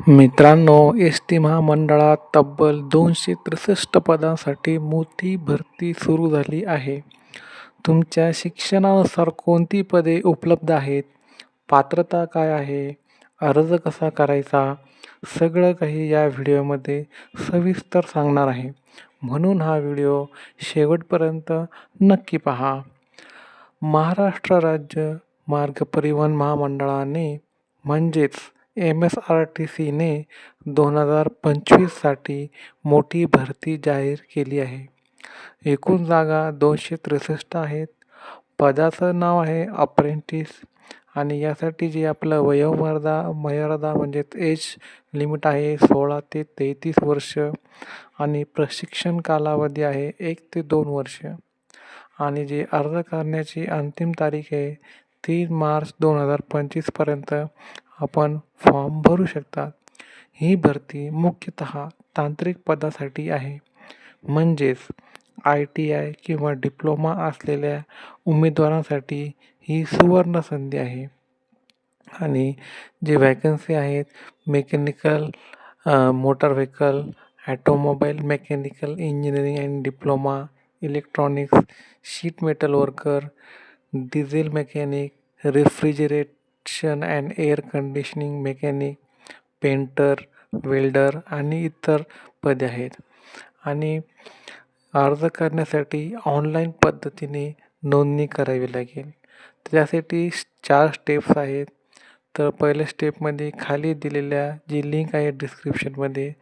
मित्रांनो S T महामंडळात तब्बल दोनशे त्रेसष्ट पदांसाठी मोठी भरती सुरू झाली आहे. तुमच्या शिक्षणानुसार कोणती पदे उपलब्ध आहेत? पात्रता काय आहे? अर्ज कसा करायचा? सगळं काही या व्हिडिओमध्ये सविस्तर सांगणार आहे. म्हणून हा व्हिडिओ शेवटपर्यंत नक्की पहा. महाराष्ट्र राज्य मार्ग परिवहन महामंडळाने म्हणजेच एम एस आर टी सीने दोन हजार पंचवीससाठी मोठी भरती जाहीर केली आहे. एकूण जागा दोनशे त्रेसष्ट आहेत. पदाचं नाव आहे अप्रेंटिस आणि यासाठी जे आपलं वयोमर्यादा मर्यादा म्हणजेच एज लिमिट आहे सोळा ते तेहतीस वर्ष आणि प्रशिक्षण कालावधी आहे एक ते दोन वर्ष. आणि जे अर्ज करण्याची अंतिम तारीख आहे तीन मार्च दोन हजार पंचवीसपर्यंत आपण फॉर्म भरू शकतात. ही भरती मुख्यतः तांत्रिक पदासाठी आहे. म्हणजेच आय टी आय किंवा डिप्लोमा असलेल्या उमेदवारांसाठी ही सुवर्ण संधी आहे. आणि जे वॅकन्सी आहेत mechanical motor vehicle automobile mechanical engineering and diploma electronics sheet metal worker diesel mechanic electrician and air conditioning mechanic painter welder आणि इतर पदे आहेत. आणि अर्ज करण्यासाठी ऑनलाईन पद्धतीने नोंदणी करावी लागेल. त्यासाठी चार स्टेप्स आहेत. तर पहिल्या स्टेपमध्ये खाली दिलेल्या जी लिंक आहे डिस्क्रिप्शनमध्ये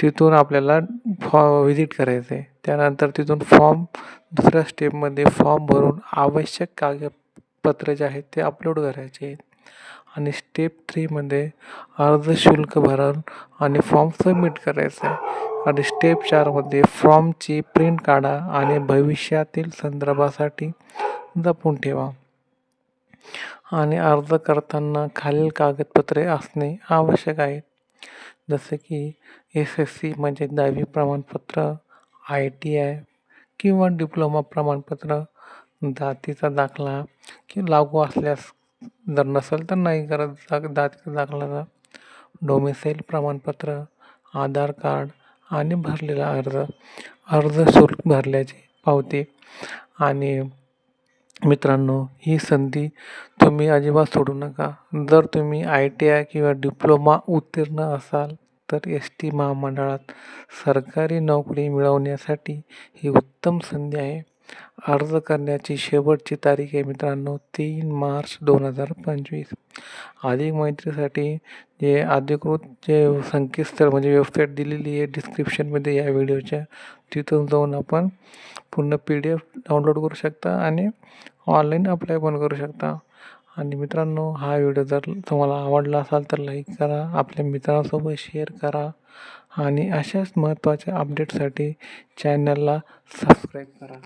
तिथून आपल्याला फॉ व्हिजिट करायचं आहे त्यानंतर तिथून फॉर्म दुसऱ्या स्टेपमध्ये फॉर्म भरून आवश्यक कागदपत्र जे आहेत ते अपलोड करायचे आहेत. आणि स्टेप थ्रीमध्ये अर्ज शुल्क भरून आणि फॉर्म सबमिट करायचा आहे. आणि स्टेप चारमध्ये फॉर्मची प्रिंट काढा आणि भविष्यातील संदर्भासाठी जपून ठेवा. आणि अर्ज करताना खालील कागदपत्रे असणे आवश्यक आहे. जसे की एस एस सी म्हणजे दहावी प्रमाणपत्र आय टी आय किंवा डिप्लोमा प्रमाणपत्र जातीचा दाखला की लागू असल्यास जर नसेल तर नाही करत. जा दाखला डोमेसेल प्रमाणपत्र आधार कार्ड आणि भरलेला अर्ज. अर्ज शुल्क भरल्याची पावती. आणि मित्रांनो ही संधी तुम्ही अजिबात सोडू नका. जर तुम्ही आय टी आय किंवा डिप्लोमा उत्तीर्ण असाल तर एस टी महामंडळात सरकारी नोकरी मिळवण्यासाठी ही उत्तम संधी आहे. अर्ज करण्याची शेवटची तारीख आहे मित्रांनो तीन मार्च दोन हजार पंचवीस. अधिक माहितीसाठी जे अधिकृत जे संकेतस्थळ म्हणजे वेबसाईट दिलेली आहे डिस्क्रिप्शनमध्ये या व्हिडिओच्या तिथून जाऊन आपण पूर्ण पी डी एफ डाउनलोड करू शकता आणि ऑनलाईन अप्लाय पण करू शकता. आणि मित्रांनो हा व्हिडिओ जर तुम्हाला आवडला असाल तर लाईक करा आपल्या मित्रांसोबत शेअर करा आणि अशाच महत्त्वाच्या अपडेटसाठी चॅनलला सबस्क्राईब करा.